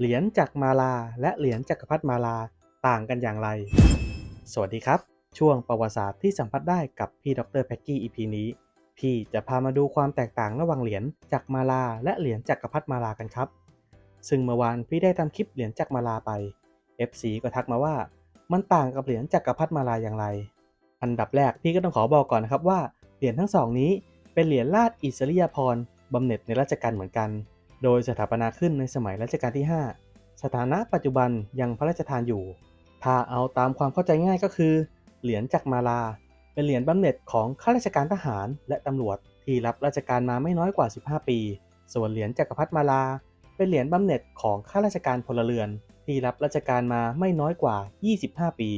เหรียญจักรมาลาและเหรียญจักรพรรดิมาลาต่างกันอย่างไร สวัสดีครับ ช่วงประวัติศาสตร์ที่สัมผัสได้กับพี่ดรแพ็กกี้ EP นี้ พี่จะพามาดูความแตกต่างระหว่างเหรียญจักรมาลาและเหรียญจักรพรรดิมาลากันครับ ซึ่งเมื่อวานพี่ได้ทำคลิปเหรียญจักรมาลาไป FC ก็ทักมาว่า มันต่างกับเหรียญจักรพรรดิมาลาอย่างไร อันดับแรกพี่ก็ต้องขอบอกก่อนนะครับว่าเหรียญทั้งสองนี้เป็นเหรียญราชอิสริยาภรณ์บำเหน็จในรัชกาลเหมือนกัน โดยสถาปนาขึ้นในสมัยรัชกาลที่ 5 สถานะปัจจุบันยังพระราชทานอยู่ ถ้าเอาตามความเข้าใจง่ายก็คือ เหรียญจักรมาลา เป็นเหรียญบำเหน็จของข้าราชการทหารและตำรวจที่รับราชการมาไม่น้อยกว่า 15 ปี ส่วนเหรียญจักรพรรดิมาลา เป็นเหรียญบำเหน็จของข้าราชการพลเรือน ที่รับราชการมาไม่น้อยกว่า 25 ปี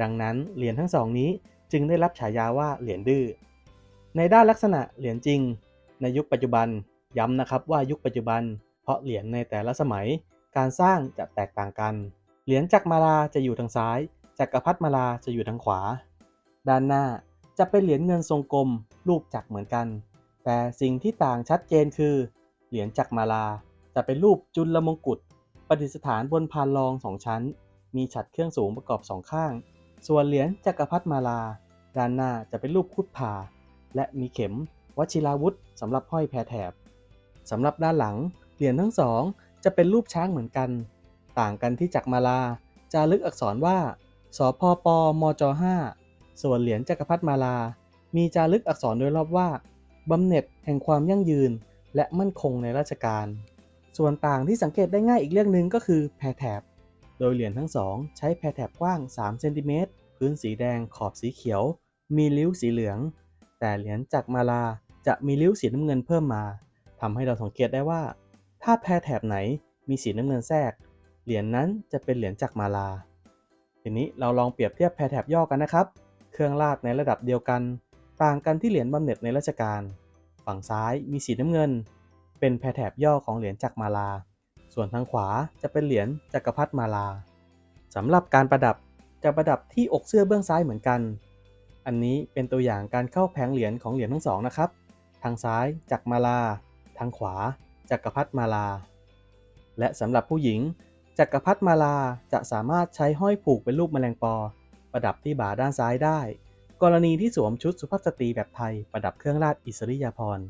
ดังนั้นเหรียญทั้งสองนี้จึงได้รับฉายาว่าเหรียญดื้อ ในด้านลักษณะเหรียญจริง ในยุคปัจจุบัน ย้ำนะครับว่ายุคปัจจุบัน เพราะเหรียญในแต่ละสมัย การสร้างจะแตกต่างกัน เหรียญจักรมาลาจะอยู่ทางซ้าย จักรพรรดิมาลาจะอยู่ทางขวา ด้านหน้าจะเป็นเหรียญเงินทรงกลมรูปจักรเหมือนกัน แต่สิ่งที่ต่างชัดเจนคือ เหรียญจักรมาลาจะเป็นรูปจุลมงกุฎประดิษฐานบนพานรองสองชั้น มีฉัตรเครื่องสูงประกอบสองข้าง ส่วนเหรียญจักรพรรดิมาลา ด้านหน้าจะเป็นรูปคุดผ่า และมีเข็มวชิราวุธสำหรับห้อยแพรแถบ สำหรับด้านหลัง เหรียญทั้งสองจะเป็นรูปช้างเหมือนกัน ต่างกันที่จักรมาลาจารึกอักษรว่า สพปมจ 5 ส่วนเหรียญจักรพรรดิมาลา มีจารึกอักษรโดยรอบว่าบำเหน็จแห่งความยั่งยืน และมั่นคงในราชการ ส่วนต่างที่สังเกตได้ง่ายอีกเรื่องหนึ่งก็คือแพรแถบ โดยเหรียญทั้งสองใช้แพรแถบกว้าง3เซนติเมตรพื้นสีแดงขอบสีเขียว มีริ้วสีเหลือง แต่เหรียญจักรมาลาจะมีริ้วสีน้ำเงินเพิ่มมา ทำให้เราสังเกตได้ว่า ถ้าแพรแถบไหนมีสีน้ำเงินแทรก เหรียญนั้นจะเป็นเหรียญจักมาลา ทีนี้เราลองเปรียบเทียบแพรแถบย่อกันนะครับ เครื่องราชในระดับเดียวกัน ต่างกันที่เหรียญบำเหน็จในราชการ ฝั่งซ้ายมีสีน้ำเงิน เป็นแพรแถบย่อของเหรียญจักมาลา ส่วนทางขวาจะเป็นเหรียญจักรพรรดิมาลาสำหรับการประดับจะประดับที่อกเสื้อเบื้องซ้ายเหมือนกัน อันนี้เป็นตัวอย่างการเข้าแผงเหรียญของเหรียญทั้งสองนะครับ ทางซ้ายจักรมาลา ทางขวาจักรพรรดิมาลา และสำหรับผู้หญิง จักรพรรดิมาลาจะสามารถใช้ห้อยผูกเป็นรูปแมลงปอ ประดับที่บ่าด้านซ้ายได้ กรณีที่สวมชุดสุภาพสตรีแบบไทยประดับเครื่องราชอิสริยาภรณ์